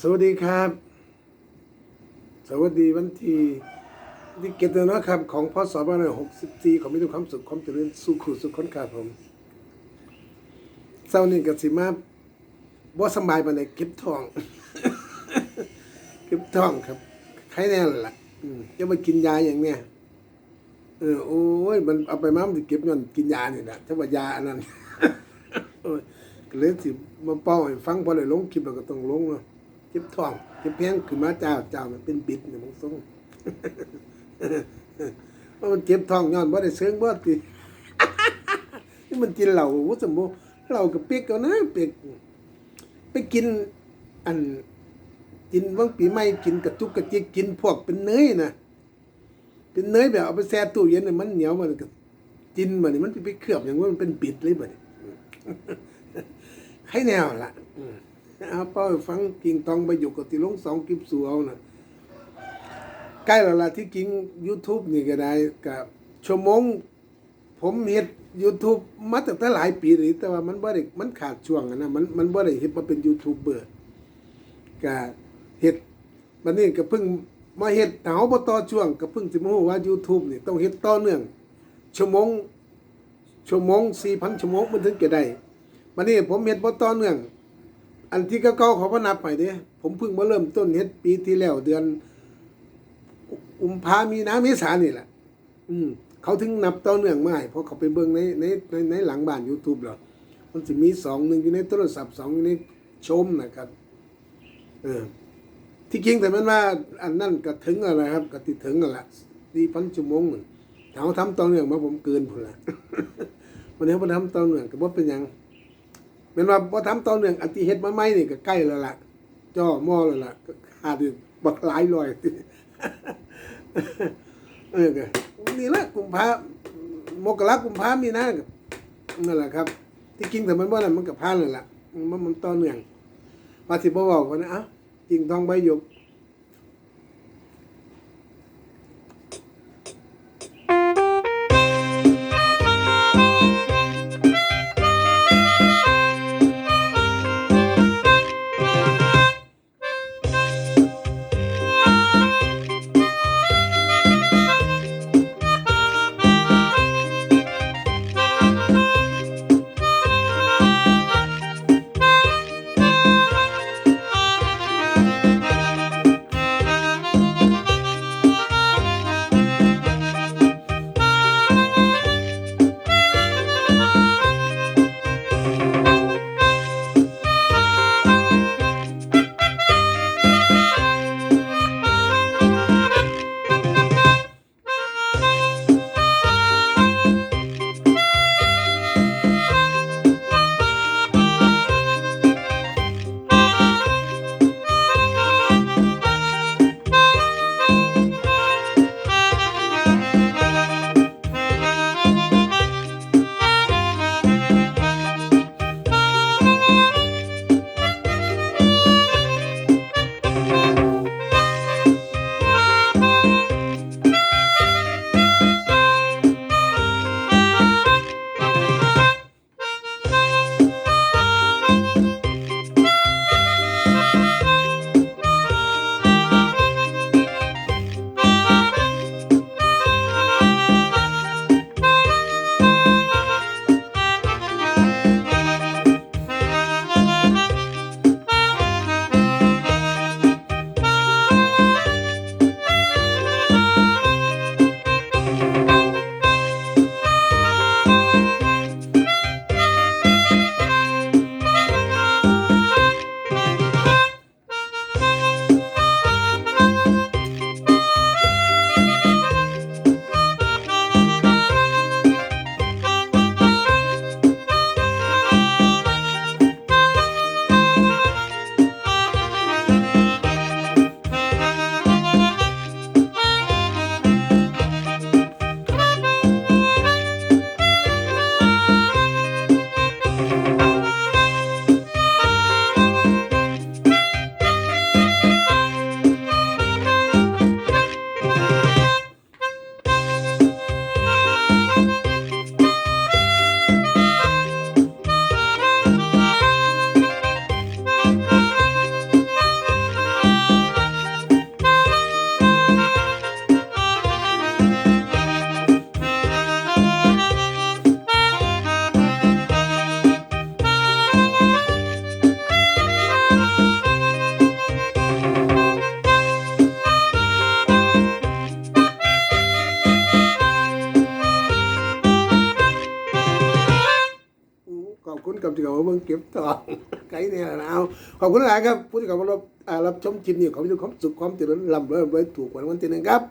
สวัสดีครับ สวัสดีวันที่ที่เกตนะครับของพศ24ของมีแต่ความสุขความเจริญสุขุสุขคนครับผมเช้านี้ก็สิมาบ่สบายปานใดเก็บทอง เก็บทองครับใครแน่ล่ะจะมากินยาอย่างเนี้ยเออโอ้ยมันเอาไปมามันเก็บย้อนกินยาเนี่แหละถ้าว่ายาอันนั้นเลยสิมาเป้าให้ฟังพอได้ลงคลิปแล้วก็ต้องลงเนาะ เจ็บท้องเจ็บแพงขึ้นมาเจ้าเจ้ามันเป็นบิดเนี่ยมึงส่งว่ามันเจ็บท้องย้อนบ่ได้เซิงบ่ตินี่มันกินเหล้าวุ้สมบูเหล้ากับเปียกเอานะเปียกไปกิน อัน กินวังปีใหม่กินกระจุกกระจิกกินพวกเป็นเนยนะเป็นเนยแบบเอาไปแช่ตู้เย็นน่ะมันเหนียวมันก็กินมันนี่มันไปเคลือบอย่างว่ามันเป็นปิดเลยบ่นี่ให้แนวละอื เอาเป้าฟังกิ่งตองไปอยู่กับที่ลงสองกิบสูเอานะใกล้แล้วล่ะที่กิ่ง YouTube นี่ก็ได้กับชั่วโมง ผมเฮ็ด YouTube มาตั้งแต่หลายปีเลยแต่ว่ามันบ่ได้มันขาดช่วงนะมันมันบ่ได้เฮ็ดมาเป็นยูทูบเบอร์ก็เฮ็ดบัดนี้ก็เพิ่งมาเฮ็ดเฮาบ่ต่อช่วงก็เพิ่งสิมารู้ว่า YouTube นี่ต้องเฮ็ดต่อเนื่องชั่วโมงชั่วโมง4,000ชั่วโมงมันถึงจะได้บัดนี้ผมเฮ็ดบ่ต่อเนื่อง อันที่เก่าๆเขาบ่นับไปเด้ผมเพิ่งมาเริ่มต้นเฮ็ดปีที่แล้วเดือนกุมภามีนาเมษานี่แหละ อืม เขาถึงนับต่อเนื่องมาให้เพราะเขาไปเบิ่งในในในในหลังบ้าน YouTube แล้วมันสิมีสองหนึ่งอยู่ในโทรศัพท์สองอยู่ในชมนะครับ เออ ที่จริงแต่มันว่า อันนั้นก็ถึงอะไรครับก็ติดถึงกันละสี่พันชั่วโมงหนั่นถ้าเขาทำต่อเนื่องมาผมเกินพุ่นละวันนี้เขาทำต่อเนื่องก็บ่เป็นยัง เป็นว่าพอทำต่อเนื่องอันที่เฮ็ดมาใหม่นี่ก็ใกล้แล้วล่ะจ่อหม้อแล้วล่ะก็ขาดีบักหลายร้อยเออก็นี่ละกุมภามกรากุมภามีนานั่นแหละครับ ที่จริงแต่มันบ่นั่นมันก็ผ่านแล้วล่ะมันมันต่อเนื่องมาสิบ่เว้านนะอ้าจริงทองใบหยก อบคุณกับที่เขาเบิ่งเก็บทองไกลเนี่ยนะเอาขอบคุณหลายครับผู้ที่เขามารับอ่ารับชมชิมนี่ขอให้ทุกความสุขความเจริญร่ำรวยรวยถูกกว่าวันที่หนึ่งครับ